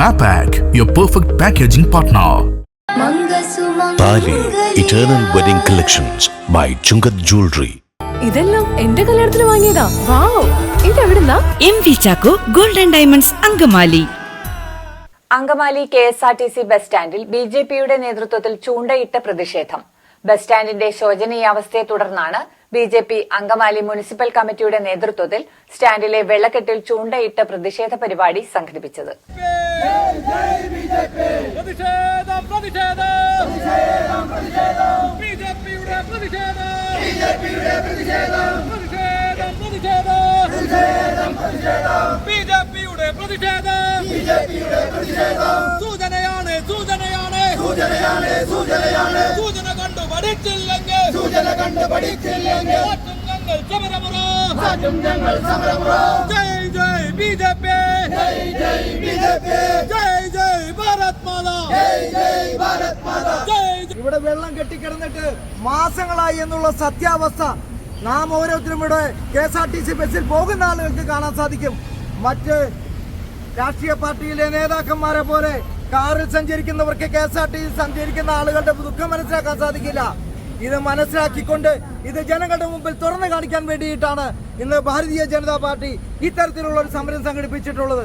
Mapac, your perfect packaging partner. Thali eternal wedding collections by Chunkath jewellery ഇതെല്ലാം എന്റെ കല്യാണത്തിന് വാങ്ങിയതാ. Wow. ഇതെവിടുന്നാ? M V Chacko golden diamonds Angamaly. Angamaly K S R T C bus സ്റ്റാൻഡിൽ B J പിയുടെ നേതൃത്വത്തിൽ ചൂണ്ടയിട്ട പ്രതിഷേധം. Bus സ്റ്റാൻഡിന്റെ ശോചനീയാവസ്ഥയെ തുടർന്നാണ് B J P Angamaly municipal കമ്മിറ്റിയുടെ നേതൃത്വത്തിൽ സ്റ്റാൻഡിലെ വെള്ളക്കെട്ടിൽ ചൂണ്ടയിട്ട പ്രതിഷേധ പരിപാടി സംഘടിപ്പിച്ചത്. പ്രതിഷേധം പ്രതിഷേധം. ബിജെപിയുടെ പ്രതിഷേധം ബിജെപിയുടെ പ്രതിഷേധം. പ്രതിഷേധം പ്രതിഷേധം. പ്രതിഷേധം ബിജെപിയുടെ പ്രതിഷേധം. സൂചനയാണ് സൂചനയാണ്. സൂചനയാണ് സൂചനയാണ് സൂചന കണ്ടു പഠിച്ചില്ലെങ്കിൽ. സൂചന കണ്ടു പഠിച്ചില്ലെങ്കിൽ ഞങ്ങൾ സമരമുറ. ഞങ്ങൾ സമരമുറ. ജയ് ജയ് ബിജെപി ജയ് ജയ് ഇവിടെ വെള്ളം കെട്ടിക്കിടന്നിട്ട് മാസങ്ങളായി എന്നുള്ള സത്യാവസ്ഥ നാം ഓരോരുത്തരും ഇവിടെ K S R T C ബസ്സിൽ പോകുന്ന ആളുകൾക്ക് കാണാൻ സാധിക്കും. മറ്റ് രാഷ്ട്രീയ പാർട്ടിയിലെ നേതാക്കന്മാരെ പോലെ കാറിൽ സഞ്ചരിക്കുന്നവർക്ക് കെ എസ് ആർ ടി സഞ്ചരിക്കുന്ന ആളുകളുടെ ദുഃഖം മനസ്സിലാക്കാൻ സാധിക്കില്ല. ഇത് മനസ്സിലാക്കിക്കൊണ്ട് ഇത് ജനങ്ങളുടെ മുമ്പിൽ തുറന്നു കാണിക്കാൻ വേണ്ടിയിട്ടാണ് ഇന്ന് ഭാരതീയ ജനതാ പാർട്ടി ഇത്തരത്തിലുള്ള ഒരു സമരം സംഘടിപ്പിച്ചിട്ടുള്ളത്.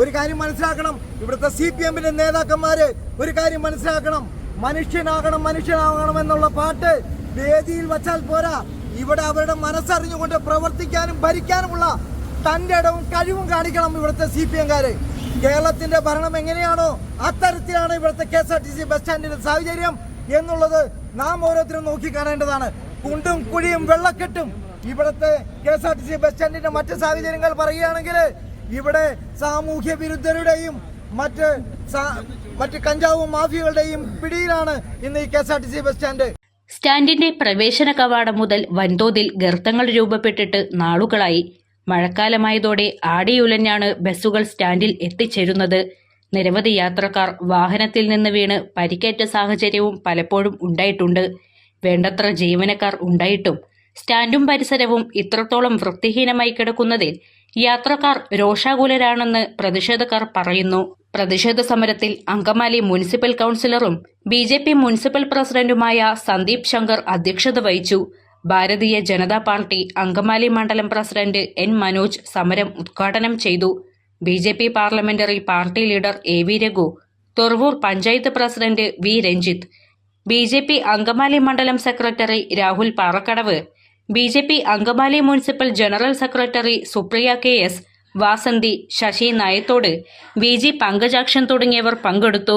ഒരു കാര്യം മനസ്സിലാക്കണം. ഇവിടുത്തെ സി പി എമ്മിന്റെ നേതാക്കന്മാര് ഒരു കാര്യം മനസ്സിലാക്കണം. മനുഷ്യനാകണം മനുഷ്യനാകണം എന്നുള്ള പാട്ട് വേദിയിൽ വച്ചാൽ പോരാ. ഇവിടെ അവരുടെ മനസ്സറിഞ്ഞുകൊണ്ട് പ്രവർത്തിക്കാനും ഭരിക്കാനുമുള്ള തന്റെ ഇടവും കഴിവും കാണിക്കണം ഇവിടുത്തെ സി പി എംകാര് കേരളത്തിന്റെ ഭരണം എങ്ങനെയാണോ അത്തരത്തിലാണ് ഇവിടുത്തെ K S R T C bus സ്റ്റാൻഡിന്റെ സാഹചര്യം എന്നുള്ളത് നാം ഓരോരുത്തരും നോക്കി കാണേണ്ടതാണ്. കുണ്ടും കുഴിയും വെള്ളക്കെട്ടും ഇവിടുത്തെ K S R T C bus സ്റ്റാൻഡിന്റെ മറ്റ് സാഹചര്യങ്ങൾ പറയുകയാണെങ്കിൽ ഇവിടെ സാമൂഹ്യ വിരുദ്ധരുടെയും മറ്റ് മറ്റ് കഞ്ചാവ് മാഫിയകളുടെയും പിടിയിലാണ് ഇന്ന് ഈ K S R T C bus stand. സ്റ്റാൻഡിന്റെ പ്രവേശന കവാടം മുതൽ വൻതോതിൽ ഗർത്തങ്ങൾ രൂപപ്പെട്ടിട്ട് നാളുകളായി. മഴക്കാലമായതോടെ ആടിയുലഞ്ഞാണ് ബസ്സുകൾ സ്റ്റാൻഡിൽ എത്തിച്ചേരുന്നത്. നിരവധി യാത്രക്കാർ വാഹനത്തിൽ നിന്ന് വീണ് പരിക്കേറ്റ സാഹചര്യവും പലപ്പോഴും ഉണ്ടായിട്ടുണ്ട്. വേണ്ടത്ര ജീവനക്കാർ ഉണ്ടായിട്ടും സ്റ്റാൻഡും പരിസരവും ഇത്രത്തോളം വൃത്തിഹീനമായി കിടക്കുന്നതിൽ യാത്രക്കാർ രോഷാകുലരാണെന്ന് പ്രതിഷേധക്കാർ പറയുന്നു. പ്രതിഷേധ സമരത്തിൽ അങ്കമാലി മുനിസിപ്പൽ കൗൺസിലറും ബി ജെ പി മുനിസിപ്പൽ പ്രസിഡന്റുമായ സന്ദീപ് ശങ്കർ അധ്യക്ഷത വഹിച്ചു. ഭാരതീയ ജനതാ പാർട്ടി അങ്കമാലി മണ്ഡലം പ്രസിഡന്റ് എൻ മനോജ് സമരം ഉദ്ഘാടനം ചെയ്തു. B J P parliamentary party leader A V Raghu Thuravoor panchayat president V Ranjith B J P Angamaly മണ്ഡലം secretary Rahul Parakkadavu B J P Angamaly municipal general secretary Supriya K S Vasanthi Sasi Nayathodu V G Pankajakshan തുടങ്ങിയവർ പങ്കെടുത്തു.